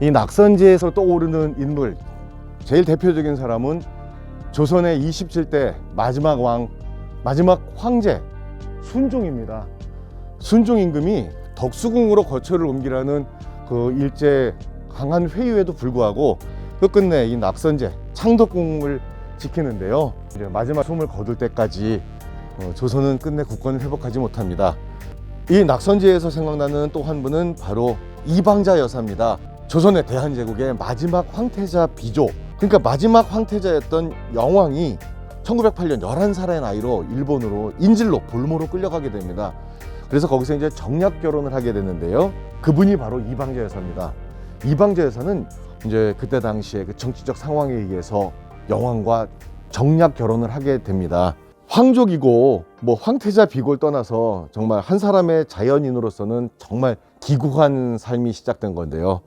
이 낙선지에서 떠오르는 인물 제일 대표적인 사람은 조선의 27대 마지막 왕 마지막 황제 순종입니다. 순종 임금이 덕수궁으로 거처를 옮기라는 그 일제 강한 회유에도 불구하고 끝끝내 이 낙선제 창덕궁을 지키는데요. 이제 마지막 숨을 거둘 때까지 어, 조선은 끝내 국권을 회복하지 못합니다. 이 낙선지에서 생각나는 또 한 분은 바로 이방자 여사입니다. 조선의 대한제국의 마지막 황태자 비조. 그러니까 마지막 황태자였던 영왕이 1908년 11살의 나이로 일본으로 인질로 볼모로 끌려가게 됩니다. 그래서 거기서 이제 정략 결혼을 하게 되는데요. 그분이 바로 이방자 여사입니다. 이방자 여사는 이제 그때 당시에 그 정치적 상황에 의해서 영왕과 정략 결혼을 하게 됩니다. 황족이고 뭐 황태자 비고를 떠나서 정말 한 사람의 자연인으로서는 정말 기구한 삶이 시작된 건데요.